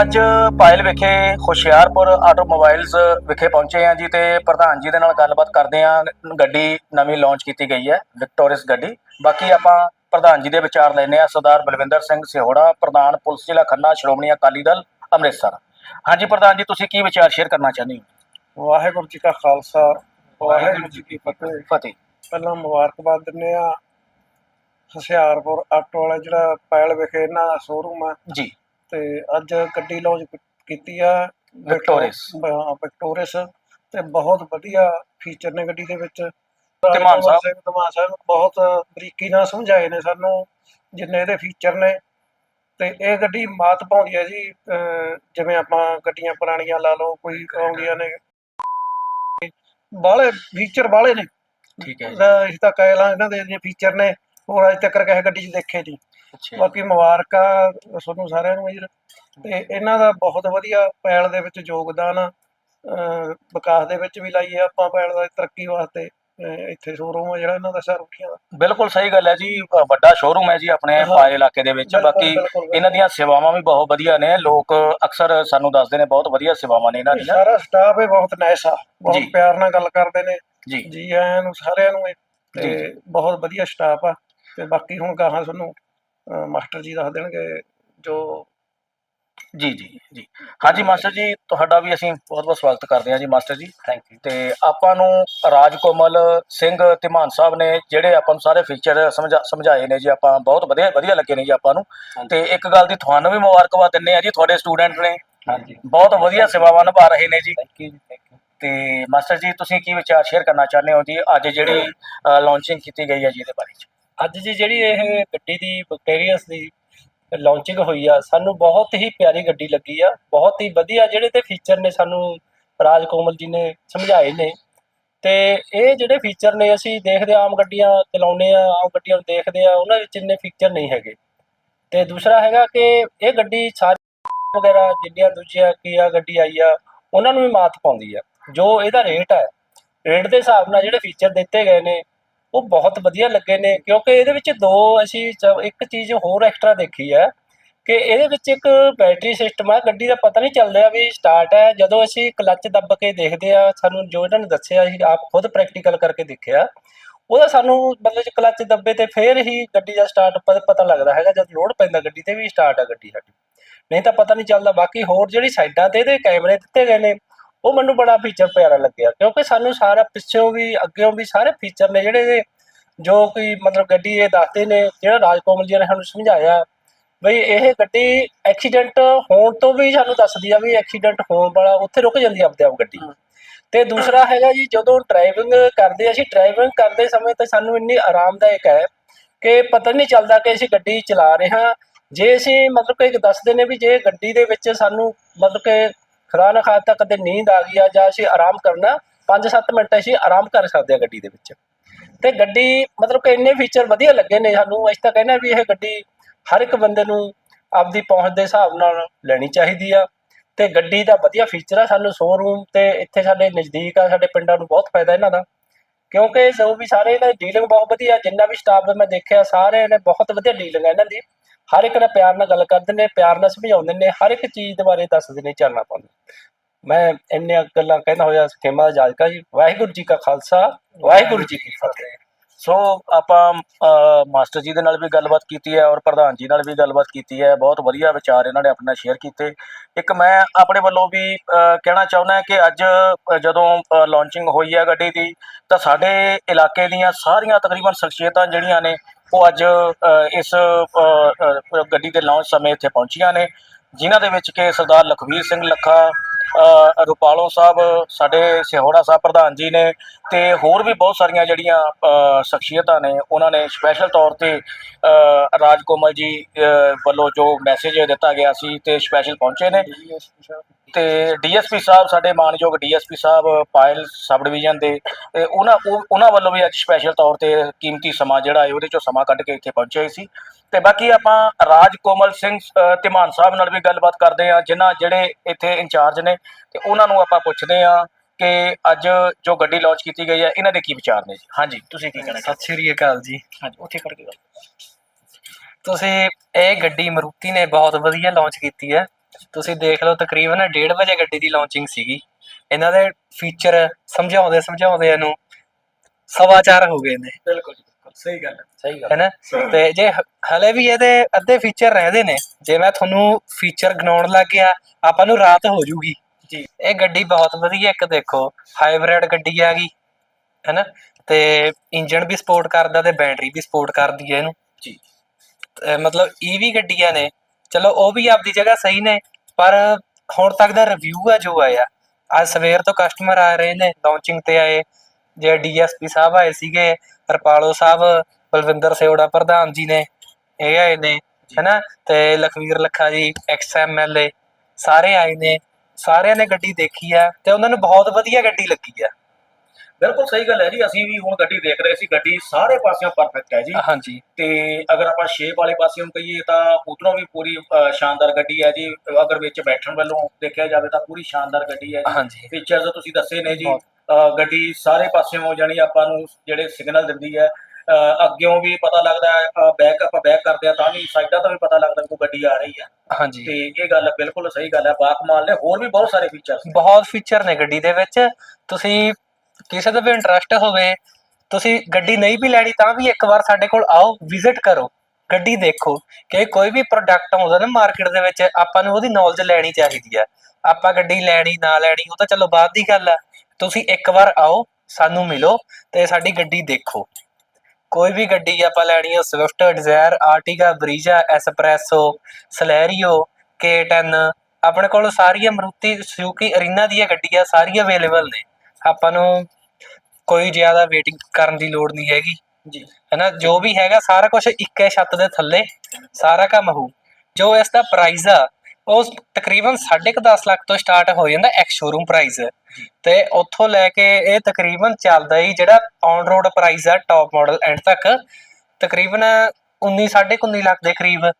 ਅੱਜ ਪਾਇਲ ਵਿਖੇ ਹੁਸ਼ਿਆਰਪੁਰ ਆਟੋਮੋਬਾਈਲਸ ਵਿਖੇ ਪਹੁੰਚੇ ਹਾਂ ਜੀ ਤੇ ਪ੍ਰਧਾਨ ਜੀ ਦੇ ਨਾਲ ਗੱਲਬਾਤ ਕਰਦੇ ਹਾਂ। ਗੱਡੀ ਨਵੀਂ ਲਾਂਚ ਕੀਤੀ ਗਈ ਹੈ ਵਿਕਟੋਰੀਅਸ ਗੱਡੀ। ਬਾਕੀ ਆਪਾਂ ਪ੍ਰਧਾਨ ਜੀ ਦੇ ਵਿਚਾਰ ਲੈਣੇ ਆ ਸਰਦਾਰ ਬਲਵਿੰਦਰ ਸਿੰਘ ਸਿਹੋੜਾ ਪ੍ਰਧਾਨ ਪੁਲਿਸ ਜ਼ਿਲ੍ਹਾ ਖੰਨਾ ਸ਼੍ਰੋਮਣੀ ਅਕਾਲੀ ਦਲ ਅੰਮ੍ਰਿਤਸਰ। ਹਾਂਜੀ ਪ੍ਰਧਾਨ ਜੀ ਤੁਸੀਂ ਕੀ ਵਿਚਾਰ ਸ਼ੇਅਰ ਕਰਨਾ ਚਾਹੁੰਦੇ ਹੋ? ਵਾਹਿਗੁਰੂ ਜੀ ਕਾ ਖਾਲਸਾ ਵਾਹਿਗੁਰੂ ਜੀ ਕੀ ਫਤਿਹ। ਫਤਿਹ। ਪਹਿਲਾਂ ਮੁਬਾਰਕਬਾਦ ਦਿੰਨੇ ਆ ਹੁਸ਼ਿਆਰਪੁਰ ਆਟੋ ਵਾਲਾ ਜਿਹੜਾ ਪੈਲ ਵਿਖੇ ਇਹਨਾਂ ਦਾ ਸ਼ੋਰੂਮ ਆ ਜੀ। ਤੇ ਅੱਜ ਗੱਡੀ ਲਾਂਚ ਕੀਤੀ ਆ ਵਿਕਟੋਰੀਅਸ। ਹਾਂ, ਵਿਕਟੋਰੀਅਸ ਤੇ ਬਹੁਤ ਵਧੀਆ ਫੀਚਰ ਨੇ ਗੱਡੀ ਦੇ ਵਿੱਚ। ਧਮਾਨ ਸਾਹਿਬ। ਧਮਾਨ ਸਾਹਿਬ ਬਹੁਤ ਬਰੀਕੀ ਨਾਲ ਸਮਝਾਏ ਨੇ ਸਾਨੂੰ ਜਿੰਨੇ ਇਹਦੇ ਫੀਚਰ ਨੇ। ਤੇ ਇਹ ਗੱਡੀ ਮਾਤ ਪਾਉਂਦੀ ਹੈ ਜੀ ਜਿਵੇਂ ਆਪਾਂ ਗੱਡੀਆਂ ਪੁਰਾਣੀਆਂ ਲਾ ਲਓ ਕੋਈ ਆਉਂਦੀਆਂ ਨੇ। ਬਾਹਲੇ ਫੀਚਰ ਬਾਹਲੇ ਨੇ। ਠੀਕ ਹੈ ਜੀ। ਅਸੀਂ ਤਾਂ ਕਹਿ ਲਾਂ ਇਹਨਾਂ ਦੇ ਫੀਚਰ ਨੇ ਹੋਰ ਅੱਜ ਤੱਕ ਕਿਸੇ ਗੱਡੀ 'ਚ ਦੇਖੇ ਨਹੀਂ। ਬਾਕੀ ਮੁਬਾਰਕਾਂ ਤੁਹਾਨੂੰ ਸਾਰਿਆਂ ਨੂੰ ਵੀਰ। ਤੇ ਇਹਨਾਂ ਦਾ ਬਹੁਤ ਵਧੀਆ ਪੈਲ ਦੇ ਵਿੱਚ ਯੋਗਦਾਨ ਆ ਵਿਕਾਸ ਦੇ ਵਿੱਚ ਵੀ ਲਾਈਏ ਆਪਾਂ ਪੈਲ ਦਾ ਤਰੱਕੀ ਵਾਸਤੇ ਇੱਥੇ ਸ਼ੋਰੂਮ ਆ ਜਿਹੜਾ ਇਹਨਾਂ ਦਾ ਸਰਵੀਆਂ ਦਾ। ਬਿਲਕੁਲ ਸਹੀ ਗੱਲ ਹੈ ਜੀ ਵੱਡਾ ਸ਼ੋਰੂਮ ਹੈ ਜੀ ਆਪਣੇ ਹਾਂ। ਪਾਇਲ ਇਲਾਕੇ ਦੇ ਵਿੱਚ। ਬਾਕੀ। ਇਹਨਾਂ ਦੀਆਂ ਸੇਵਾਵਾਂ ਵੀ ਬਹੁਤ ਵਧੀਆ ਨੇ। ਲੋਕ ਅਕਸਰ ਸਾਨੂੰ ਦੱਸਦੇ ਨੇ ਬਹੁਤ ਵਧੀਆ ਸੇਵਾਵਾਂ ਨੇ ਇਹਨਾਂ ਦੀਆਂ। ਸਾਰਾ ਸਟਾਫ ਹੈ ਬਹੁਤ ਨਾਈਸ ਆ ਬਹੁਤ ਜੀ। ਪਿਆਰ ਨਾਲ ਗੱਲ ਕਰਦੇ ਨੇ। ਜੀ। ਜੀ ਆਇਆਂ ਨੂੰ ਸਾਰਿਆਂ ਨੂੰ ਇਹ। ਜੀ, ਤੇ ਬਹੁਤ ਵਧੀਆ ਸਟਾਫ ਆ। ਤੇ ਬਾਕੀ ਹੁਣ ਗਾਹਾਂ ਤੁਹਾਨੂੰ ਮਾਸਟਰ ਜੀ ਦੱਸ ਦੇਣਗੇ ਜੋ ਜੀ ਜੀ ਜੀ। ਹਾਂਜੀ ਮਾਸਟਰ ਜੀ ਤੁਹਾਡਾ ਵੀ ਅਸੀਂ ਬਹੁਤ ਬਹੁਤ ਸਵਾਗਤ ਕਰਦੇ ਹਾਂ ਜੀ ਮਾਸਟਰ ਜੀ। ਥੈਂਕ ਯੂ ਤੇ ਆਪਾਂ ਨੂੰ ਰਾਜਕੋਮਲ ਸਿੰਘ ਧੀਮਾਨ ਸਾਹਿਬ ਨੇ ਜਿਹੜੇ ਆਪਾਂ ਨੂੰ ਸਾਰੇ ਫੀਚਰ ਸਮਝਾ ਸਮਝਾਏ ਨੇ ਜੀ ਆਪਾਂ ਬਹੁਤ ਵਧੀਆ ਵਧੀਆ ਲੱਗੇ ਨੇ ਜੀ ਆਪਾਂ ਨੂੰ। ਤੇ ਇੱਕ ਗੱਲ ਦੀ ਤੁਹਾਨੂੰ ਵੀ ਮੁਬਾਰਕਬਾਦ ਦਿੰਨੇ ਆ ਜੀ ਤੁਹਾਡੇ ਸਟੂਡੈਂਟ ਨੇ। ਹਾਂਜੀ ਬਹੁਤ ਵਧੀਆ ਸੇਵਾਵਾਂ ਨਿਭਾ ਰਹੇ ਨੇ ਜੀ। ਥੈਂਕ ਯੂ ਥੈਂਕ ਯੂ ਤੇ ਮਾਸਟਰ ਜੀ ਤੁਸੀਂ ਕੀ ਵਿਚਾਰ ਸ਼ੇਅਰ ਕਰਨਾ ਚਾਹੁੰਦੇ ਹੋ ਜੀ ਅੱਜ ਜਿਹੜੀ ਲਾਂਚਿੰਗ ਕੀਤੀ ਗਈ ਹੈ ਜੀ ਇਹਦੇ ਬਾਰੇ ਚ? ਅੱਜ ਜੀ ਜਿਹੜੀ ਇਹ ਗੱਡੀ ਦੀ ਬੈਕਟੀਰੀਅਸ ਦੀ ਲਾਂਚਿੰਗ ਹੋਈ ਆ, ਸਾਨੂੰ ਬਹੁਤ ਹੀ ਪਿਆਰੀ ਗੱਡੀ ਲੱਗੀ ਆ, ਬਹੁਤ ਹੀ ਵਧੀਆ ਜਿਹੜੇ ਤੇ ਫੀਚਰ ਨੇ ਸਾਨੂੰ ਰਾਜ ਕੋਮਲ ਜੀ ਨੇ ਸਮਝਾਏ ਨੇ। ਤੇ ਇਹ ਜਿਹੜੇ ਫੀਚਰ ਨੇ ਅਸੀਂ ਦੇਖਦੇ ਆਮ ਗੱਡੀਆਂ ਚਲਾਉਂਦੇ ਆ ਆਮ ਗੱਡੀਆਂ ਨੂੰ ਦੇਖਦੇ ਆ ਉਹਨਾਂ ਵਿੱਚ ਇੰਨੇ ਫੀਚਰ ਨਹੀਂ ਹੈਗੇ। ਤੇ ਦੂਸਰਾ ਹੈਗਾ ਕਿ ਇਹ ਗੱਡੀ ਸਾਰੀ ਵਗੈਰਾ ਜਿੰਨੀਆਂ ਦੂਜੀਆਂ ਕੀਆ ਗੱਡੀ ਆਈ ਆ, ਉਹਨਾਂ ਨੂੰ ਵੀ ਮਾਤ ਪਾਉਂਦੀ ਆ। ਜੋ ਇਹਦਾ ਰੇਟ ਹੈ ਰੇਟ ਦੇ ਹਿਸਾਬ ਨਾਲ ਜਿਹੜੇ ਫੀਚਰ ਦਿੱਤੇ ਗਏ ਨੇ ਉਹ ਬਹੁਤ ਵਧੀਆ ਲੱਗੇ ਨੇ, ਕਿਉਂਕਿ ਇਹਦੇ ਵਿੱਚ ਦੋ ਅਸੀਂ ਚ- ਇੱਕ ਚੀਜ਼ ਹੋਰ ਐਕਸਟਰਾ ਦੇਖੀ ਹੈ ਕਿ ਇਹਦੇ ਵਿੱਚ ਇੱਕ ਬੈਟਰੀ ਸਿਸਟਮ ਆ, ਗੱਡੀ ਦਾ ਪਤਾ ਨਹੀਂ ਚੱਲਦਾ ਵੀ ਸਟਾਰਟ ਹੈ, ਜਦੋਂ ਅਸੀਂ ਕਲੱਚ ਦੱਬ ਕੇ ਦੇਖਦੇ ਆ ਸਾਨੂੰ ਜੋ ਇਹਨਾਂ ਨੇ ਦੱਸਿਆ ਅਸੀਂ ਆਪ ਖੁਦ ਪ੍ਰੈਕਟੀਕਲ ਕਰਕੇ ਦੇਖਿਆ, ਉਹਦਾ ਸਾਨੂੰ ਮਤਲਬ ਕਲੱਚ ਦੱਬੇ ਤੇ ਫੇਰ ਹੀ ਗੱਡੀ ਦਾ ਸਟਾਰਟ ਪਤਾ ਲੱਗਦਾ ਹੈਗਾ, ਜਦ ਲੋਡ ਪੈਂਦਾ ਗੱਡੀ ਤੇ ਵੀ ਸਟਾਰਟ ਆ ਗੱਡੀ ਸਾਡੀ। ਨਹੀਂ ਤਾਂ ਪਤਾ ਨਹੀਂ ਚੱਲਦਾ, ਬਾਕੀ ਹੋਰ ਜਿਹੜੀ ਸਾਈਡਾਂ ਤੇ ਇਹਦੇ ਕੈਮਰੇ ਦਿੱਤੇ ਗਏ ਨੇ ਉਹ ਮੈਨੂੰ ਬੜਾ ਫੀਚਰ ਪਿਆਰਾ ਲੱਗਿਆ ਕਿਉਂਕਿ ਸਾਨੂੰ ਸਾਰਾ ਪਿੱਛੋਂ ਵੀ ਅੱਗੇੋਂ ਵੀ ਸਾਰੇ ਫੀਚਰ ਨੇ ਜਿਹੜੇ ਜੋ ਕੋਈ ਮਤਲਬ ਗੱਡੀ ਇਹ ਦੱਸਦੇ ਨੇ ਜਿਹੜਾ ਰਾਜਕੋਮਲ ਜੀ ਨੇ ਸਾਨੂੰ ਸਮਝਾਇਆ ਬਈ ਇਹ ਗੱਡੀ ਐਕਸੀਡੈਂਟ ਹੋਣ ਤੋਂ ਵੀ ਸਾਨੂੰ ਦੱਸਦੀ ਆ ਵੀ ਐਕਸੀਡੈਂਟ ਹੋਣ ਵਾਲਾ ਉੱਥੇ ਰੁਕ ਜਾਂਦੀ ਆ ਆਪਦੇ ਆਪ ਗੱਡੀ। ਤੇ ਦੂਸਰਾ ਹੈਗਾ ਜੀ ਜਦੋਂ ਡਰਾਈਵਿੰਗ ਕਰਦੇ ਅਸੀਂ ਡਰਾਈਵਿੰਗ ਕਰਦੇ ਸਮੇਂ ਤੇ ਸਾਨੂੰ ਇੰਨੀ ਆਰਾਮਦਾਇਕ ਹੈ ਕਿ ਪਤਾ ਨਹੀਂ ਚੱਲਦਾ ਕਿ ਅਸੀਂ ਗੱਡੀ ਚਲਾ ਰਹੇ ਹਾਂ। ਜੇ ਅਸੀਂ ਮਤਲਬ ਕਿ ਇੱਕ ਦੱਸਦੇ ਨੇ ਵੀ ਜੇ ਗੱਡੀ ਦੇ ਵਿੱਚ ਸਾਨੂੰ ਮਤਲਬ ਕਿ ਖੁਦਾ ਨਾ ਖਾਤਾ ਕਦੇ ਨੀਂਦ ਆ ਗਈ ਆ ਜਾਂ ਅਸੀਂ ਆਰਾਮ ਕਰਨਾ 5-7 ਮਿੰਟ ਅਸੀਂ ਆਰਾਮ ਕਰ ਸਕਦੇ ਆ ਗੱਡੀ ਦੇ ਵਿੱਚ। ਤੇ ਗੱਡੀ ਮਤਲਬ ਕਿ ਇੰਨੇ ਫੀਚਰ ਵਧੀਆ ਲੱਗੇ ਨੇ ਸਾਨੂੰ, ਅਸੀਂ ਤਾਂ ਕਹਿੰਦੇ ਵੀ ਇਹ ਗੱਡੀ ਹਰ ਇੱਕ ਬੰਦੇ ਨੂੰ ਆਪਦੀ ਪਹੁੰਚ ਦੇ ਹਿਸਾਬ ਨਾਲ ਲੈਣੀ ਚਾਹੀਦੀ ਆ। ਤੇ ਗੱਡੀ ਦਾ ਵਧੀਆ ਫੀਚਰ ਆ ਸਾਨੂੰ ਸ਼ੋਰੂਮ ਤੇ ਇੱਥੇ ਸਾਡੇ ਨਜ਼ਦੀਕ ਆ, ਸਾਡੇ ਪਿੰਡਾਂ ਨੂੰ ਬਹੁਤ ਫਾਇਦਾ ਇਹਨਾਂ ਦਾ। ਕਿਉਂਕਿ ਜੋ ਵੀ ਸਾਰੇ ਇਹਨਾਂ ਦੀ ਡੀਲਿੰਗ ਬਹੁਤ ਵਧੀਆ, ਜਿੰਨਾ ਵੀ ਸਟਾਫ ਮੈਂ ਦੇਖਿਆ, ਸਾਰੇ ਨੇ ਬਹੁਤ ਵਧੀਆ ਡੀਲਿੰਗ ਹੈ ਇਹਨਾਂ ਦੀ। ਹਰ ਇੱਕ ਨਾਲ ਪਿਆਰ ਨਾਲ ਗੱਲ ਕਰਦੇ ਨੇ, ਪਿਆਰ ਨਾਲ ਸਮਝਾਉਂਦੇ ਨੇ, ਹਰ ਇੱਕ ਚੀਜ਼ ਦੇ ਬਾਰੇ ਦੱਸਦੇ ਨੇ ਚੱਲਣਾ ਪਾਉਂਦੇ ਮੈਂ ਇੰਨੀਆਂ ਗੱਲਾਂ ਕਹਿੰਦਾ ਹੋਇਆ ਖੇਮਾ ਜਾਜਕਾ ਜੀ, ਵਾਹਿਗੁਰੂ ਜੀ ਕਾ ਖਾਲਸਾ, ਵਾਹਿਗੁਰੂ ਜੀ ਕੀ ਫਤਿਹ। ਸੋ ਆਪਾਂ ਮਾਸਟਰ ਜੀ ਦੇ ਨਾਲ ਵੀ ਗੱਲਬਾਤ ਕੀਤੀ ਹੈ ਔਰ ਪ੍ਰਧਾਨ ਜੀ ਨਾਲ ਵੀ ਗੱਲਬਾਤ ਕੀਤੀ ਹੈ। ਬਹੁਤ ਵਧੀਆ ਵਿਚਾਰ ਇਹਨਾਂ ਨੇ ਆਪਣੇ ਨਾਲ ਸ਼ੇਅਰ ਕੀਤੇ। ਇੱਕ ਮੈਂ ਆਪਣੇ ਵੱਲੋਂ ਵੀ ਕਹਿਣਾ ਚਾਹੁੰਦਾ ਕਿ ਅੱਜ ਜਦੋਂ ਲਾਂਚਿੰਗ ਹੋਈ ਹੈ ਗੱਡੀ ਦੀ, ਤਾਂ ਸਾਡੇ ਇਲਾਕੇ ਦੀਆਂ ਸਾਰੀਆਂ ਤਕਰੀਬਨ ਸ਼ਖਸੀਅਤਾਂ ਜਿਹੜੀਆਂ ਨੇ ਉਹ ਅੱਜ ਇਸ ਗੱਡੀ ਦੇ ਲਾਂਚ ਸਮੇਂ ਇੱਥੇ ਪਹੁੰਚੀਆਂ ਨੇ, ਜਿਨ੍ਹਾਂ ਦੇ ਵਿੱਚ ਕਿ ਸਰਦਾਰ ਲਖਵੀਰ ਸਿੰਘ ਲੱਖਾ ਰੁਪਾਲੋ ਸਾਹਿਬ, ਸਾਡੇ ਸਿਹੋੜਾ ਸਾਹਿਬ ਪ੍ਰਧਾਨ ਜੀ ਨੇ ਤੇ ਹੋਰ ਵੀ ਬਹੁਤ ਸਾਰੀਆਂ ਜਿਹੜੀਆਂ ਸ਼ਖਸੀਅਤਾਂ ਨੇ, ਉਹਨਾਂ ਨੇ ਸਪੈਸ਼ਲ ਤੌਰ ਤੇ ਰਾਜ ਕੋਮਲ ਜੀ ਵੱਲੋਂ ਜੋ ਮੈਸੇਜ ਦਿੱਤਾ ਗਿਆ ਸੀ ਤੇ ਸਪੈਸ਼ਲ ਪਹੁੰਚੇ ਨੇ। ਤੇ ਡੀਐਸਪੀ ਸਾਹਿਬ, ਸਾਡੇ ਮਾਨਯੋਗ ਡੀਐਸਪੀ ਸਾਹਿਬ, ਪਾਇਲ ਸਬ ਡਿਵੀਜ਼ਨ ਦੇ ਉਹਨਾਂ, ਉਹ- ਉਹਨਾਂ ਵੱਲੋਂ ਵੀ ਅੱਜ ਸਪੈਸ਼ਲ ਤੌਰ ਤੇ ਕੀਮਤੀ ਸਮਾਂ ਜਿਹੜਾ ਹੈ, ਉਹਦੇ ਚੋਂ ਸਮਾਂ ਕੱਢ ਕੇ ਇੱਥੇ ਪਹੁੰਚੇ ਹੋਏ ਸੀ। ਤੇ ਬਾਕੀ ਆਪਾਂ ਰਾਜ ਕੋਮਲ ਸਿੰਘ ਧੀਮਾਨ ਸਾਹਿਬ ਨਾਲ ਵੀ ਗੱਲਬਾਤ ਕਰਦੇ ਆ ਜਿਨ੍ਹਾਂ ਜਿਹੜੇ ਇੱਥੇ ਇੰਚਾਰਜ ਨੇ ਤੇ ਉਹਨਾਂ ਨੂੰ ਆਪਾਂ ਪੁੱਛਦੇ ਆ ਕਿ ਅੱਜ ਜੋ ਗੱਡੀ ਲਾਂਚ ਕੀਤੀ ਗਈ ਹੈ ਇਹਨਾਂ ਦੇ ਕੀ ਵਿਚਾਰ ਨੇ ਜੀ? ਹਾਂਜੀ ਤੁਸੀਂ ਕੀ ਕਹਿਣਾ ਸਤਿ ਸ਼੍ਰੀ ਅਕਾਲ ਜੀ। ਹਾਂਜੀ ਉੱਥੇ ਕਰਕੇ ਗੱਲ। ਤੁਸੀਂ ਇਹ ਗੱਡੀ ਮਰੂਤੀ ਨੇ ਬਹੁਤ ਵਧੀਆ ਲਾਂਚ ਕੀਤੀ ਹੈ। ਤੁਸੀਂ ਦੇਖ ਲਓ ਤਕਰੀਬਨ 1:30 ਵਜੇ ਗੱਡੀ ਦੀ ਲਾਂਚਿੰਗ ਸੀਗੀ। ਇਹਨਾਂ ਦੇ ਫੀਚਰ ਸਮਝਾਉਂਦੇ ਸਮਝਾਉਂਦੇ ਇਹਨੂੰ ਸਵਾ ਚਾਰ ਹੋ ਗਏ ਨੇ। ਬਿਲਕੁਲ ਸਹੀ ਗੱਲ ਹੈ। ਸਹੀ ਗੱਲ ਹੈਨਾ? ਤੇ ਜੇ ਹ- ਹਲੇ ਵੀ ਇਹਦੇ ਅੱਧੇ ਫੀਚਰ ਰਹਿੰਦੇ ਨੇ ਜੇ ਮੈਂ ਤੁਹਾਨੂੰ ਫੀਚਰ ਗਿਣਾਉਣ ਲੱਗ ਗਿਆ ਆਪਾਂ ਨੂੰ ਰਾਤ ਹੋ ਜੂਗੀ। ਜੀ। ਇਹ ਗੱਡੀ ਬਹੁਤ ਵਧੀਆ ਇੱਕ ਦੇਖੋ ਹਾਈਬ੍ਰਿਡ ਗੱਡੀ ਆ ਗਈ ਹੈਨਾ? ਤੇ ਇੰਜਨ ਵੀ ਸਪੋਰਟ ਕਰਦਾ ਤੇ ਬੈਟਰੀ ਵੀ ਸਪੋਰਟ ਕਰਦੀ ਹੈ ਇਹਨੂੰ। ਜੀ। ਤੇ ਮਤਲਬ ਈਵੀ ਗੱਡੀਆਂ ਨੇ। ਚਲੋ ਉਹ ਵੀ ਆਪਦੀ ਜਗ੍ਹਾ ਸਹੀ ਨੇ ਪਰ ਹੁਣ ਤੱਕ ਦਾ ਰਿਵਿਊ ਆ ਜੋ ਆਇਆ ਅੱਜ ਸਵੇਰ ਤੋਂ ਕਸਟਮਰ ਆ ਰਹੇ ਨੇ ਲਾਂਚਿੰਗ ਤੇ ਆਏ ਜੇ ਡੀਐਸਪੀ ਸਾਹਿਬ ਆਏ ਸੀਗੇ ਰਪਾਲੋ ਸਾਹਿਬ ਬਲਵਿੰਦਰ ਸਿਓੜਾ ਪ੍ਰਧਾਨ ਜੀ ਨੇ ਇਹ ਆਏ ਨੇ ਹੈਨਾ? ਤੇ ਲਖਵੀਰ ਲੱਖਾ ਜੀ ਐਕਸ ਐਮਐਲਏ ਸਾਰੇ ਆਏ ਨੇ ਸਾਰਿਆਂ ਨੇ ਗੱਡੀ ਦੇਖੀ ਆ ਤੇ ਉਹਨਾਂ ਨੂੰ ਬਹੁਤ ਵਧੀਆ ਗੱਡੀ ਲੱਗੀ ਆ। ਬਿਲਕੁਲ ਸਹੀ ਗੱਲ ਹੈ ਜੀ ਅਸੀਂ ਵੀ ਹੁਣ ਗੱਡੀ ਦੇਖ ਰਹੇ ਸੀ ਗੱਡੀ ਸਾਰੇ ਪਾਸਿਓਂ ਪਰਫੈਕਟ ਹੈ ਜੀ। ਹਾਂਜੀ। ਤੇ ਅਗਰ ਆਪਾਂ ਸ਼ੇਪ ਵਾਲੇ ਪਾਸਿਓਂ ਕਹੀਏ ਤਾਂ ਉਧਰੋਂ ਵੀ ਪੂਰੀ ਸ਼ਾਨਦਾਰ ਗੱਡੀ ਹੈ ਜੀ। ਅਗਰ ਵਿੱਚ ਬੈਠਣ ਵੱਲੋਂ ਦੇਖਿਆ ਜਾਵੇ ਤਾਂ ਪੂਰੀ ਸ਼ਾਨਦਾਰ ਗੱਡੀ ਹੈ ਜੀ। ਫੀਚਰਸ ਤੁਸੀਂ ਦੱਸੇ ਨੇ ਜੀ। ਗੱਡੀ ਸਾਰੇ ਪਾਸਿਓਂ ਜਾਨੀ ਆਪਾਂ ਨੂੰ ਜਿਹੜੇ ਸਿਗਨਲ ਦਿੰਦੀ ਹੈ ਅੱਗਿਓਂ ਵੀ ਪਤਾ ਲੱਗਦਾ ਹੈ ਬੈਕ ਆਪਾਂ ਬੈਕ ਕਰਦੇ ਆ ਤਾਂ ਵੀ ਸਾਈਡਾਂ ਤੋਂ ਵੀ ਪਤਾ ਲੱਗਦਾ ਕਿ ਗੱਡੀ ਆ ਰਹੀ ਹੈ। ਹਾਂਜੀ। ਤੇ ਇਹ ਗੱਲ ਬਿਲਕੁਲ ਸਹੀ ਗੱਲ ਹੈ ਬਾਕਮਾਲ ਨੇ ਹੋਰ ਵੀ ਬਹੁਤ ਸਾਰੇ ਫੀਚਰਸ ਨੇ। ਬਹੁਤ ਫੀਚਰ ਨੇ ਗੱਡੀ ਦੇ ਵਿੱਚ। ਤੁਸੀਂ ਕਿਸੇ ਦਾ ਵੀ ਇੰਟਰਸਟ ਹੋਵੇ ਤੁਸੀਂ ਗੱਡੀ ਨਹੀਂ ਵੀ ਲੈਣੀ ਤਾਂ ਵੀ ਇੱਕ ਵਾਰ ਸਾਡੇ ਕੋਲ ਆਓ ਵਿਜ਼ਿਟ ਕਰੋ। ਗੱਡੀ ਦੇਖੋ ਕਿ ਕੋਈ ਵੀ ਪ੍ਰੋਡਕਟ ਆਉਂਦਾ ਨਾ ਮਾਰਕੀਟ ਦੇ ਵਿੱਚ, ਆਪਾਂ ਨੂੰ ਉਹਦੀ ਨੌਲੇਜ ਲੈਣੀ ਚਾਹੀਦੀ ਆ। ਆਪਾਂ ਗੱਡੀ ਲੈਣੀ, ਨਾ ਲੈਣੀ, ਉਹ ਤਾਂ ਚਲੋ ਬਾਅਦ ਦੀ ਗੱਲ ਆ। ਤੁਸੀਂ ਇੱਕ ਵਾਰ ਆਓ, ਸਾਨੂੰ ਮਿਲੋ ਤੇ ਸਾਡੀ ਗੱਡੀ ਦੇਖੋ। ਕੋਈ ਵੀ ਗੱਡੀ ਆਪਾਂ ਲੈਣੀ ਹੈ Swift Dzire Ertiga Brezza Espresso Celerio K10 ਆਪਣੇ ਕੋਲ ਸਾਰੀਆਂ ਮਰੂਤੀ ਸੁਜ਼ੂਕੀ ਅਰੀਨਾ ਦੀਆਂ ਗੱਡੀਆਂ ਸਾਰੀਆਂ ਅਵੇਲੇਬਲ ਨੇ। ਆਪਾਂ ਨੂੰ ਕੋਈ ਜ਼ਿਆਦਾ ਵੇਟਿੰਗ ਕਰਨ ਦੀ ਲੋੜ ਨਹੀਂ ਹੈਗੀ। ਜੀ। ਹੈਨਾ ਜੋ ਵੀ ਹੈਗਾ ਸਾਰਾ ਕੁਝ ਇੱਕੇ ਛੱਤ ਦੇ ਥੱਲੇ ਸਾਰਾ ਕੰਮ ਹੋ ਜੋ ਇਸ ਦਾ ਪ੍ਰਾਈਸ ਆ ਉਹ ਤਕਰੀਬਨ 10.5 ਲੱਖ ਤੋਂ ਸਟਾਰਟ ਹੋ ਜਾਂਦਾ ਐਕਸ ਸ਼ੋਰੂਮ ਪ੍ਰਾਈਸ ਤੇ ਉੱਥੋਂ ਲੈ ਕੇ ਇਹ ਤਕਰੀਬਨ ਚੱਲਦਾ ਹੀ ਜਿਹੜਾ ਔਨ ਰੋਡ ਪ੍ਰਾਈਸ ਆ ਟੌਪ ਮਾਡਲ ਐਂਡ ਤੱਕ ਤਕਰੀਬਨ 19 19.5 ਲੱਖ ਦੇ ਕਰੀਬ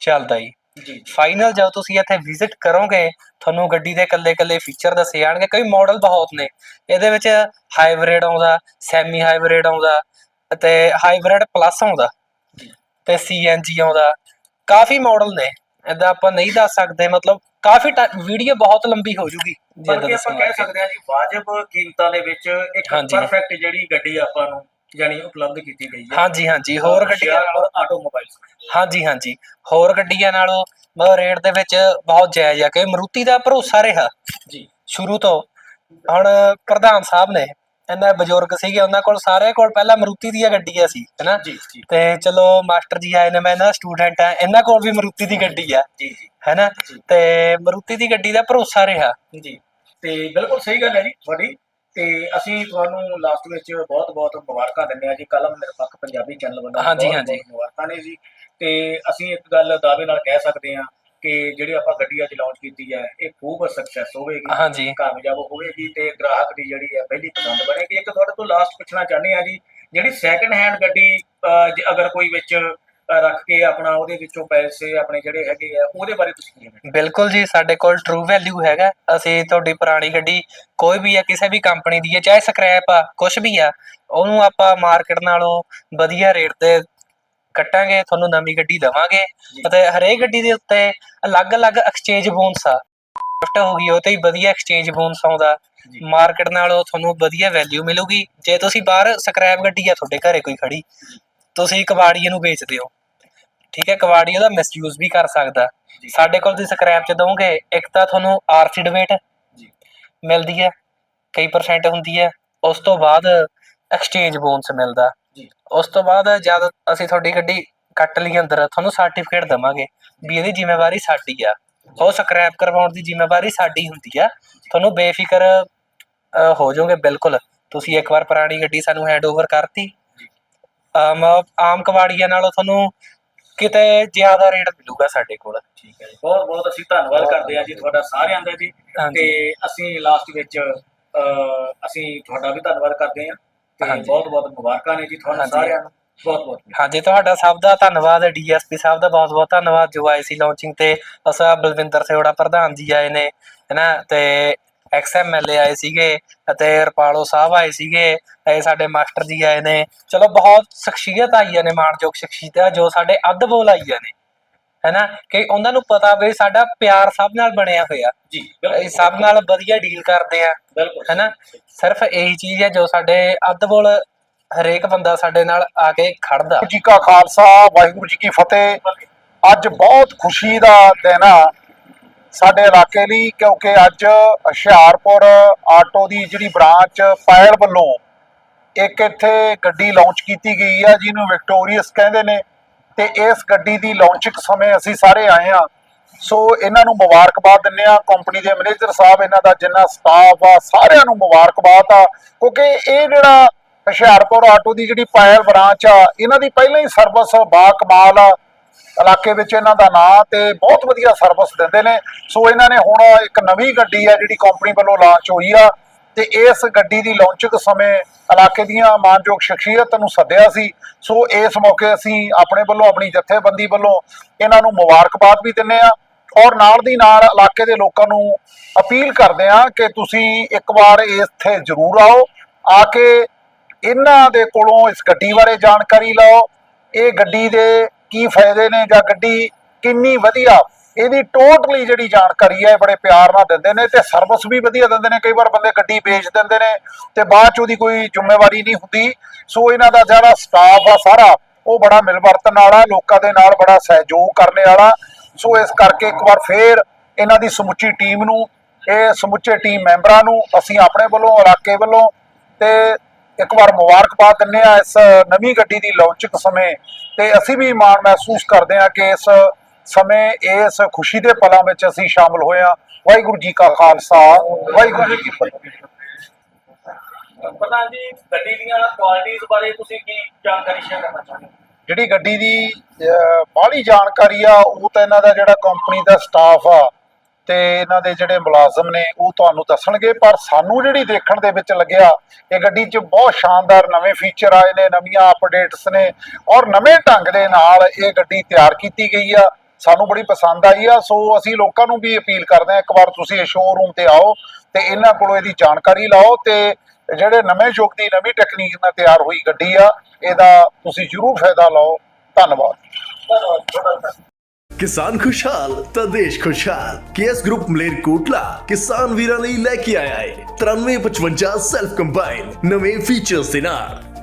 ਚੱਲਦਾ ਹੀ ਜੀ। ਫਾਈਨਲ ਜਦੋਂ ਤੁਸੀਂ ਇੱਥੇ ਵਿਜ਼ਿਟ ਕਰੋਗੇ ਤੁਹਾਨੂੰ ਗੱਡੀ ਦੇ ਕੱਲੇ-ਕੱਲੇ ਫੀਚਰ ਦੱਸੇ ਜਾਣਗੇ ਕਈ ਮਾਡਲ ਬਹੁਤ ਨੇ। ਇਹਦੇ ਵਿੱਚ ਹਾਈਬ੍ਰਿਡ ਆਉਂਦਾ ਸੈਮੀ ਹਾਈਬ੍ਰਿਡ ਆਉਂਦਾ ਅਤੇ ਹਾਈਬ੍ਰਿਡ ਪਲੱਸ ਆਉਂਦਾ। ਤੇ ਸੀਐਨਜੀ ਆਉਂਦਾ ਕਾਫੀ ਮਾਡਲ ਨੇ ਇਦਾਂ ਆਪਾਂ ਨਹੀਂ ਦੱਸ ਸਕਦੇ ਮਤਲਬ ਕਾਫੀ ਵੀਡੀਓ ਬਹੁਤ ਲੰਬੀ ਹੋ ਜੂਗੀ ਜੇ ਬਲਕਿ ਆਪਾਂ ਕਹਿ। ਸਕਦੇ ਹਾਂ ਜੀ ਵਾਜਬ ਕੀਮਤਾਂ ਦੇ ਵਿੱਚ ਇੱਕ। ਪਰਫੈਕਟ ਜਿਹੜੀ ਗੱਡੀ ਆਪਾਂ ਨੂੰ ਜਾਨੀ ਉਪਲਬਧ ਕੀਤੀ ਗਈ ਹੈ ਹਾਂਜੀ ਹਾਂਜੀ ਹੋਰ ਗੱਡੀਆਂ ਨਾਲੋਂ ਆਟੋਮੋਬਾਈਲਸ ਹਾਂਜੀ ਹਾਂਜੀ ਹੋਰ ਗੱਡੀਆਂ ਨਾਲੋਂ ਮਤਲਬ ਰੇਟ ਦੇ ਵਿੱਚ ਬਹੁਤ ਜਾਇਜ਼ ਆ ਕਿ ਮਰੂਤੀ ਦਾ ਭਰੋਸਾ ਰਿਹਾ ਜੀ ਸ਼ੁਰੂ ਤੋਂ ਹੁਣ ਪ੍ਰਧਾਨ ਸਾਹਿਬ ਨੇ ਇਹਨਾਂ ਬਜ਼ੁਰਗ ਸੀਗੇ ਉਹਨਾਂ ਕੋਲ ਸਾਰੇ ਕੋਲ ਪਹਿਲਾਂ ਮਰੂਤੀ ਦੀਆਂ ਗੱਡੀਆਂ ਸੀ ਹੈਨਾ ਜੀ ਜੀ। ਤੇ ਚਲੋ ਮਾਸਟਰ ਜੀ ਆਏ ਨੇ ਮੈਂ ਦਾ ਸਟੂਡੈਂਟ ਆ ਇਹਨਾਂ ਕੋਲ ਵੀ ਮਰੂਤੀ ਦੀ ਗੱਡੀ ਆ ਜੀ ਜੀ। ਹੈਨਾ। ਤੇ ਮਰੂਤੀ ਦੀ ਗੱਡੀ ਦਾ ਭਰੋਸਾ ਰਿਹਾ। ਜੀ। ਤੇ ਬਿਲਕੁਲ ਸਹੀ ਗੱਲ ਹੈ ਜੀ ਤੁਹਾਡੀ। ਤੇ ਅਸੀਂ ਤੁਹਾਨੂੰ ਲਾਸਟ ਵਿੱਚ ਬਹੁਤ ਬਹੁਤ ਮੁਬਾਰਕਾਂ ਦਿੰਦੇ ਹਾਂ ਜੀ। ਕਲਮ ਨਿਰਪੱਖ ਪੰਜਾਬੀ ਚੈਨਲ ਵੱਲੋਂ ਹਾਂਜੀ, ਹਾਂਜੀ। ਮੁਬਾਰਕਾਂ ਨੇ ਜੀ। ਤੇ ਅਸੀਂ ਇੱਕ ਗੱਲ ਦਾਅਵੇ ਨਾਲ ਕਹਿ ਸਕਦੇ ਹਾਂ ਕਿ ਜਿਹੜੀ ਆਪਾਂ ਗੱਡੀ ਅੱਜ ਲਾਂਚ ਕੀਤੀ ਹੈ ਇਹ ਖੂਬ ਸਕਸੈਸ ਹੋਵੇਗੀ ਹਾਂਜੀ। ਕਾਮਯਾਬ ਹੋਵੇਗੀ ਤੇ ਗ੍ਰਾਹਕ ਦੀ ਜਿਹੜੀ ਹੈ ਪਹਿਲੀ ਪਸੰਦ ਬਣੇਗੀ। ਇੱਕ ਤੁਹਾਡੇ ਤੋਂ ਲਾਸਟ ਪੁੱਛਣਾ ਚਾਹੁੰਦੇ ਆ ਜੀ ਜਿਹੜੀ ਸੈਕੰਡ ਹੈਂਡ ਗੱਡੀ ਜੇ ਅਗਰ ਕੋਈ ਵਿੱਚ ਰੱਖ ਕੇ ਆਪਣਾ ਉਹਦੇ ਵਿੱਚੋਂ ਪੈਸੇ ਆਪਣੇ ਜਿਹੜੇ ਹੈਗੇ ਆ ਉਹਦੇ ਬਾਰੇ ਤੁਸੀਂ ਕੀ ਕਹਿਣਾ? ਬਿਲਕੁਲ ਜੀ ਸਾਡੇ ਕੋਲ ਟਰੂ ਵੈਲਿਊ ਹੈਗਾ। ਅਸੀਂ ਤੁਹਾਡੀ ਪੁਰਾਣੀ ਗੱਡੀ ਕੋਈ ਵੀ ਆ ਕਿਸੇ ਵੀ ਕੰਪਨੀ ਦੀ ਹੈ ਚਾਹੇ ਸਕ੍ਰੈਪ ਆ ਕੁਝ ਵੀ ਆ ਉਹਨੂੰ ਆਪਾਂ ਮਾਰਕੀਟ ਨਾਲੋਂ ਵਧੀਆ ਰੇਟ ਤੇ ਕੱਟਾਂਗੇ ਤੁਹਾਨੂੰ ਨਵੀਂ ਗੱਡੀ ਦਵਾਂਗੇ। ਅਤੇ ਹਰੇਕ ਗੱਡੀ ਦੇ ਉੱਤੇ ਅਲੱਗ-ਅਲੱਗ ਐਕਸਚੇਂਜ ਬੋਨਸ ਆ। ਗਿਫਟ ਹੋ ਗਈ ਉਹ ਤੇ ਹੀ ਵਧੀਆ ਐਕਸਚੇਂਜ ਬੋਨਸ ਆਉਂਦਾ। ਮਾਰਕੀਟ ਨਾਲੋਂ ਤੁਹਾਨੂੰ ਵਧੀਆ ਵੈਲਿਊ ਮਿਲੂਗੀ। ਜੇ ਤੁਸੀਂ ਬਾਹਰ ਸਕ੍ਰੈਪ ਗੱਡੀ ਆ ਤੁਹਾਡੇ ਘਰੇ ਕੋਈ ਖੜੀ ਤੁਸੀਂ ਕਬਾੜੀਏ ਨੂੰ ਵੇਚਦੇ ਹੋ। ਠੀਕ ਹੈ ਕਬਾੜੀ ਉਹਦਾ ਮਿਸਯੂਜ਼ ਵੀ ਕਰ ਸਕਦਾ। ਸਾਡੇ ਕੋਲ ਤੁਸੀਂ ਸਕ੍ਰੈਪ ਚ ਦੋਗੇ ਇੱਕ ਤਾਂ ਤੁਹਾਨੂੰ ਆਰਸੀ ਡਿਬੇਟ ਜੀ। ਮਿਲਦੀ ਹੈ ਕਈ ਪਰਸੈਂਟ ਹੁੰਦੀ ਹੈ। ਉਸ ਤੋਂ ਬਾਅਦ ਐਕਸਚੇਂਜ ਬੋਨਸ ਮਿਲਦਾ। ਜੀ। ਉਸ ਤੋਂ ਬਾਅਦ ਜਦ ਅਸੀਂ ਤੁਹਾਡੀ ਗੱਡੀ ਕੱਟ ਲਈ ਅੰਦਰ ਤੁਹਾਨੂੰ ਸਰਟੀਫਿਕੇਟ ਦਵਾਂਗੇ ਵੀ ਇਹਦੀ ਜ਼ਿੰਮੇਵਾਰੀ ਸਾਡੀ ਆ। ਉਹ ਸਕ੍ਰੈਪ ਕਰਵਾਉਣ ਦੀ ਜ਼ਿੰਮੇਵਾਰੀ ਸਾਡੀ ਹੁੰਦੀ ਆ। ਤੁਹਾਨੂੰ ਬੇਫਿਕਰ ਅ, ਹੋ ਜਾਓਗੇ ਬਿਲਕੁਲ। ਤੁਸੀਂ ਇੱਕ ਵਾਰ ਪੁਰਾਣੀ ਗੱਡੀ ਸਾਨੂੰ ਹੈਂਡਓਵਰ ਕਰਤੀ। ਆਮ ਆਮ ਕਬਾੜੀਆਂ ਨਾਲੋਂ ਤੁਹਾਨੂੰ ਕਿਤੇ ਜ਼ਿਆਦਾ ਰੇਟ ਮਿਲੂਗਾ ਸਾਡੇ ਕੋਲ। ਠੀਕ ਹੈ ਜੀ। ਬਹੁਤ ਬਹੁਤ ਅਸੀਂ ਧੰਨਵਾਦ ਕਰਦੇ ਹਾਂ ਜੀ ਤੁਹਾਡਾ ਸਾਰਿਆਂ ਦਾ ਜੀ। ਹਾਂਜੀ। ਤੇ ਅਸੀਂ ਲਾਸਟ ਵਿੱਚ ਅ, ਅਸੀਂ ਤੁਹਾਡਾ ਵੀ ਧੰਨਵਾਦ ਕਰਦੇ ਹਾਂ। ਤੇ ਹਾਂਜੀ। ਬਹੁਤ ਬਹੁਤ ਮੁਬਾਰਕਾਂ ਨੇ ਜੀ ਤੁਹਾਨੂੰ ਹਾਂਜੀ। ਸਾਰਿਆਂ ਨੂੰ। ਬਹੁਤ ਬਹੁਤ ਹਾਂਜੀ ਤੁਹਾਡਾ ਸਭ ਦਾ ਧੰਨਵਾਦ ਡੀਐਸਪੀ ਸਾਹਿਬ ਦਾ ਬਹੁਤ ਬਹੁਤ ਧੰਨਵਾਦ ਜੋ ਆਏ ਸੀ ਲਾਂਚਿੰਗ ਤੇ। ਅਸਾ ਬਲਵਿੰਦਰ ਸਿਓੜਾ ਪ੍ਰਧਾਨ ਜੀ ਆਏ ਨੇ ਹੈਨਾ? ਤੇ ਐਕਸਐਮਐਲਏ ਆਏ ਸੀਗੇ ਅਤੇ ਰਪਾਲੋ ਸਾਹਿਬ ਆਏ ਸੀਗੇ ਇਹ ਸਾਡੇ ਮਾਸਟਰ ਜੀ ਆਏ ਨੇ। ਚਲੋ ਬਹੁਤ ਸ਼ਖਸੀਅਤ ਆਈਆਂ ਨੇ ਮਾਣਯੋਗ ਸ਼ਖਸੀਅਤਾਂ ਜੋ ਸਾਡੇ ਅੱਧ ਬੋਲ ਆਈਆਂ ਨੇ। ਹੈਨਾ ਕਿ ਉਹਨਾਂ ਨੂੰ ਪਤਾ ਵੀ ਸਾਡਾ ਪਿਆਰ ਸਭ ਨਾਲ ਬਣਿਆ ਹੋਇਆ। ਜੀ ਅਸੀਂ ਸਭ ਨਾਲ ਵਧੀਆ ਡੀਲ ਕਰਦੇ ਆ। ਬਿਲਕੁਲ। ਹੈਨਾ ਸਿਰਫ ਇਹੀ ਚੀਜ਼ ਹੈ ਜੋ ਸਾਡੇ ਅੱਧ ਬੋਲ ਹਰੇਕ ਬੰਦਾ ਸਾਡੇ ਨਾਲ ਆ ਕੇ ਖੜਦਾ। ਜੀ ਕਾ ਖਾਲਸਾ ਵਾਹਿਗੁਰੂ ਜੀ ਕੀ ਫਤਿਹ। ਅੱਜ ਬਹੁਤ ਖੁਸ਼ੀ ਦਾ ਦਿਨ ਆ ਸਾਡੇ ਇਲਾਕੇ ਲਈ ਕਿਉਂਕਿ ਅੱਜ ਹੁਸ਼ਿਆਰਪੁਰ ਆਟੋ ਦੀ ਜਿਹੜੀ ਬ੍ਰਾਂਚ ਪਾਇਲ ਵੱਲੋਂ ਇੱਕ ਇੱਥੇ ਗੱਡੀ ਲਾਂਚ ਕੀਤੀ ਗਈ ਆ ਜਿਹਨੂੰ ਵਿਕਟੋਰੀਅਸ ਕਹਿੰਦੇ ਨੇ। ਤੇ ਇਸ ਗੱਡੀ ਦੀ ਲਾਂਚਿੰਗ ਸਮੇਂ ਅਸੀਂ ਸਾਰੇ ਆਏ ਆ ਸੋ ਇਹਨਾਂ ਨੂੰ ਮੁਬਾਰਕਬਾਦ ਦਿੰਦੇ ਆ ਕੰਪਨੀ ਦੇ ਮੈਨੇਜਰ ਸਾਹਿਬ, ਇਹਨਾਂ ਦਾ ਜਿੰਨਾ ਸਟਾਫ ਆ, ਸਾਰਿਆਂ ਨੂੰ ਮੁਬਾਰਕਬਾਦ ਆ। ਕਿਉਂਕਿ ਇਹ ਜਿਹੜਾ ਹੁਸ਼ਿਆਰਪੁਰ ਆਟੋ ਦੀ ਜਿਹੜੀ ਪਾਇਲ ਬ੍ਰਾਂਚ ਆ, ਇਹਨਾਂ ਦੀ ਪਹਿਲਾਂ ਹੀ ਸਰਵਿਸ ਬਾ ਕਮਾਲ ਆ। ਇਲਾਕੇ ਵਿੱਚ ਇਹਨਾਂ ਦਾ ਨਾਂ ਤੇ ਬਹੁਤ ਵਧੀਆ ਸਰਵਿਸ ਦਿੰਦੇ ਨੇ। ਸੋ ਇਹਨਾਂ ਨੇ ਹੁਣ ਇੱਕ ਨਵੀਂ ਗੱਡੀ ਆ ਜਿਹੜੀ ਕੰਪਨੀ ਵੱਲੋਂ ਲਾਂਚ ਹੋਈ ਆ। ਤੇ ਇਸ ਗੱਡੀ ਦੀ ਲਾਂਚਿੰਗ ਸਮੇਂ ਇਲਾਕੇ ਦੀਆਂ ਮਾਨਯੋਗ ਸ਼ਖਸੀਅਤ ਨੂੰ ਸੱਦਿਆ ਸੀ। ਸੋ ਇਸ ਮੌਕੇ ਅਸੀਂ ਆਪਣੇ ਵੱਲੋਂ, ਆਪਣੀ ਜਥੇਬੰਦੀ ਵੱਲੋਂ ਇਹਨਾਂ ਨੂੰ ਮੁਬਾਰਕਬਾਦ ਵੀ ਦਿੰਨੇ ਆ ਔਰ ਨਾਲ ਦੀ ਨਾਲ ਇਲਾਕੇ ਦੇ ਲੋਕਾਂ ਨੂੰ ਅਪੀਲ ਕਰਦੇ ਆ ਕਿ ਤੁਸੀਂ ਇੱਕ ਵਾਰ ਇੱਥੇ ਜ਼ਰੂਰ ਆਓ, ਆ ਕੇ ਇਹਨਾਂ ਦੇ ਕੋਲੋਂ ਇਸ ਗੱਡੀ ਬਾਰੇ ਜਾਣਕਾਰੀ ਲਓ। ਇਹ ਗੱਡੀ ਦੇ ਕੀ ਫਾਇਦੇ ਨੇ ਜਾਂ ਗੱਡੀ ਕਿੰਨੀ ਵਧੀਆ ਇਹਦੀ ਟੋਟਲੀ ਜਿਹੜੀ ਜਾਣਕਾਰੀ ਹੈ, ਇਹ ਬੜੇ ਪਿਆਰ ਨਾਲ ਦਿੰਦੇ ਨੇ ਤੇ ਸਰਵਿਸ ਵੀ ਵਧੀਆ ਦਿੰਦੇ ਨੇ। ਕਈ ਵਾਰ ਬੰਦੇ ਗੱਡੀ ਵੇਚ ਦਿੰਦੇ ਨੇ ਤੇ ਬਾਅਦ ਚ ਉਹਦੀ ਕੋਈ ਜ਼ਿੰਮੇਵਾਰੀ ਨਹੀਂ ਹੁੰਦੀ। ਸੋ ਇਹਨਾਂ ਦਾ ਜਿਹੜਾ ਸਟਾਫ ਆ ਸਾਰਾ, ਉਹ ਬੜਾ ਮਿਲਵਰਤਨ ਵਾਲਾ ਲੋਕਾਂ ਦੇ ਨਾਲ ਬੜਾ ਸਹਿਯੋਗ ਕਰਨ ਵਾਲਾ। ਸੋ ਇਸ ਕਰਕੇ ਇੱਕ ਵਾਰ ਫੇਰ ਇਹਨਾਂ ਦੀ ਸਮੁੱਚੀ ਟੀਮ ਨੂੰ, ਇਹ ਸਮੁੱਚੇ ਟੀਮ ਮੈਂਬਰਾਂ ਨੂੰ ਅਸੀਂ ਆਪਣੇ ਵੱਲੋਂ, ਇਲਾਕੇ ਵੱਲੋਂ ਤੇ ਇੱਕ ਵਾਰ ਮੁਬਾਰਕਬਾਦ ਦਿੰਦੇ ਆ ਇਸ ਨਵੀਂ ਗੱਡੀ ਦੀ ਲਾਂਚਿੰਗ ਸਮੇਂ। ਤੇ ਅਸੀਂ ਵੀ ਮਾਣ ਮਹਿਸੂਸ ਕਰਦੇ ਆ ਕਿ ਇਸ ਸਮੇਂ ਇਸ ਖੁਸ਼ੀ ਦੇ ਪਲਾਂ ਵਿੱਚ ਅਸੀਂ ਸ਼ਾਮਲ ਹੋਏ ਆ ਵਾਹਿਗੁਰੂ ਜੀ ਕਾ ਖਾਲਸਾ ਵਾਹਿਗੁਰੂ ਜੀ ਕੀ ਫਤਿਹ। ਪ੍ਰਧਾਨ ਜੀ ਗੱਡੀ ਦੀਆਂ ਕੁਆਲਿਟੀਆਂ ਬਾਰੇ ਤੁਸੀਂ ਕੀ ਜਾਣਕਾਰੀ ਸ਼ੇਅਰ ਕਰਨਾ ਚਾਹੁੰਦੇ ਹੋ? ਜਿਹੜੀ ਗੱਡੀ ਦੀ ਬਾਹਲੀ ਜਾਣਕਾਰੀ ਆ ਉਹ ਤਾਂ ਇਹਨਾਂ ਦਾ ਜਿਹੜਾ ਕੰਪਨੀ ਦਾ ਸਟਾਫ ਆ ਤੇ ਇਹਨਾਂ ਦੇ ਜਿਹੜੇ ਮੁਲਾਜ਼ਮ ਨੇ ਉਹ ਤੁਹਾਨੂੰ ਦੱਸਣਗੇ। ਪਰ ਸਾਨੂੰ ਜਿਹੜੀ ਦੇਖਣ ਦੇ ਵਿੱਚ ਲੱਗਿਆ ਇਹ ਗੱਡੀ 'ਚ ਬਹੁਤ ਸ਼ਾਨਦਾਰ ਨਵੇਂ ਫੀਚਰ ਆਏ ਨੇ ਨਵੀਆਂ ਅਪਡੇਟਸ ਨੇ ਔਰ ਨਵੇਂ ਢੰਗ ਦੇ ਨਾਲ ਇਹ ਗੱਡੀ ਤਿਆਰ ਕੀਤੀ ਗਈ ਆ। ਸਾਨੂੰ ਬੜੀ ਪਸੰਦ ਆਈ ਆ, ਸੋ ਅਸੀਂ ਲੋਕਾਂ ਨੂੰ ਵੀ ਅਪੀਲ ਕਰਦੇ ਆ ਇੱਕ ਵਾਰ ਤੁਸੀਂ ਇਹ ਸ਼ੋਰੂਮ ਤੇ ਆਓ ਤੇ ਇਹਨਾਂ ਕੋਲੋਂ ਇਹਦੀ ਜਾਣਕਾਰੀ ਲਓ ਤੇ ਜਿਹੜੇ ਨਵੇਂ ਯੁੱਗ ਦੀ ਨਵੀਂ ਟੈਕਨੀਕ ਨਾਲ ਤਿਆਰ ਹੋਈ ਗੱਡੀ ਆ, ਇਹਦਾ ਤੁਸੀਂ ਜ਼ਰੂਰ ਫਾਇਦਾ ਲਓ। ਧੰਨਵਾਦ। ਕਿਸਾਨ ਖੁਸ਼ਹਾਲ, ਤਾਂ ਦੇਸ਼ ਖੁਸ਼ਹਾਲ। ਕੇਐਸ ਗਰੁੱਪ ਮਲੇਰਕੋਟਲਾ ਕਿਸਾਨ ਵੀਰਾਂ ਲਈ ਲੈ ਕੇ ਆਇਆ ਹੈ 9355 ਸੈਲਫ ਕੰਬਾਈਨ ਨਵੇਂ ਫੀਚਰਸ ਦੇ ਨਾਲ।